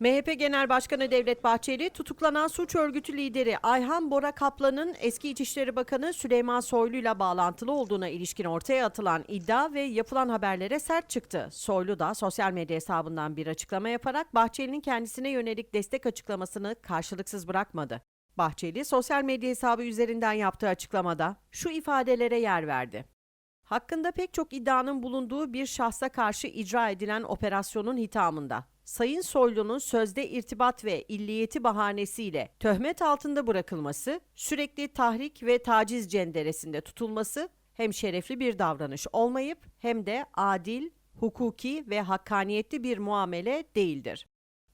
MHP Genel Başkanı Devlet Bahçeli, tutuklanan suç örgütü lideri Ayhan Bora Kaplan'ın eski İçişleri Bakanı Süleyman Soylu ile bağlantılı olduğuna ilişkin ortaya atılan iddia ve yapılan haberlere sert çıktı. Soylu da sosyal medya hesabından bir açıklama yaparak Bahçeli'nin kendisine yönelik destek açıklamasını karşılıksız bırakmadı. Bahçeli, sosyal medya hesabı üzerinden yaptığı açıklamada şu ifadelere yer verdi. Hakkında pek çok iddianın bulunduğu bir şahsa karşı icra edilen operasyonun hitamında Sayın Soylu'nun sözde irtibat ve illiyeti bahanesiyle töhmet altında bırakılması, sürekli tahrik ve taciz cenderesinde tutulması hem şerefli bir davranış olmayıp hem de adil, hukuki ve hakkaniyetli bir muamele değildir.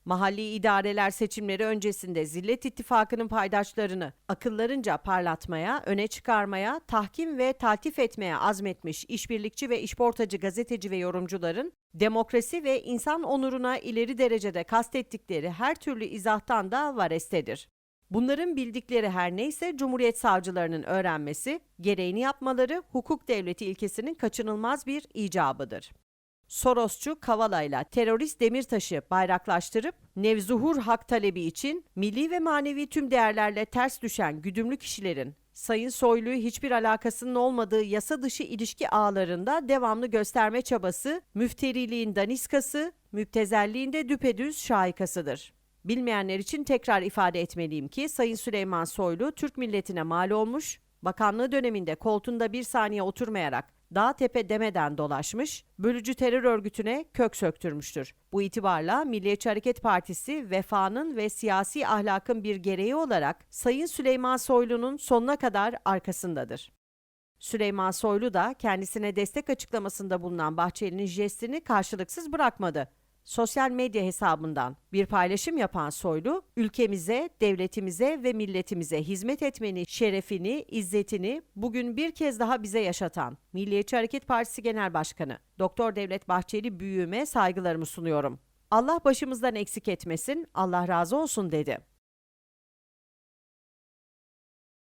Mahalli idareler seçimleri öncesinde Zillet İttifakı'nın paydaşlarını akıllarınca parlatmaya, öne çıkarmaya, tahkim ve taltif etmeye azmetmiş işbirlikçi ve işportacı gazeteci ve yorumcuların demokrasi ve insan onuruna ileri derecede kastettikleri her türlü izahtan da varestedir. Bunların bildikleri her neyse Cumhuriyet savcılarının öğrenmesi, gereğini yapmaları hukuk devleti ilkesinin kaçınılmaz bir icabıdır. Sorosçu Kavala'yla terörist Demirtaş'ı bayraklaştırıp nevzuhur hak talebi için milli ve manevi tüm değerlerle ters düşen güdümlü kişilerin Sayın Soylu'yu hiçbir alakasının olmadığı yasa dışı ilişki ağlarında devamlı gösterme çabası, müfteriliğin daniskası, müptezelliğin de düpedüz şahikasıdır. Bilmeyenler için tekrar ifade etmeliyim ki Sayın Süleyman Soylu Türk milletine mal olmuş, bakanlığı döneminde koltuğunda bir saniye oturmayarak dağ tepe demeden dolaşmış, bölücü terör örgütüne kök söktürmüştür. Bu itibarla Milliyetçi Hareket Partisi vefanın ve siyasi ahlakın bir gereği olarak Sayın Süleyman Soylu'nun sonuna kadar arkasındadır. Süleyman Soylu da kendisine destek açıklamasında bulunan Bahçeli'nin jestini karşılıksız bırakmadı. Sosyal medya hesabından bir paylaşım yapan Soylu, ülkemize, devletimize ve milletimize hizmet etmenin şerefini, izzetini bugün bir kez daha bize yaşatan Milliyetçi Hareket Partisi Genel Başkanı Doktor Devlet Bahçeli büyüğüme saygılarımı sunuyorum. Allah başımızdan eksik etmesin, Allah razı olsun dedi.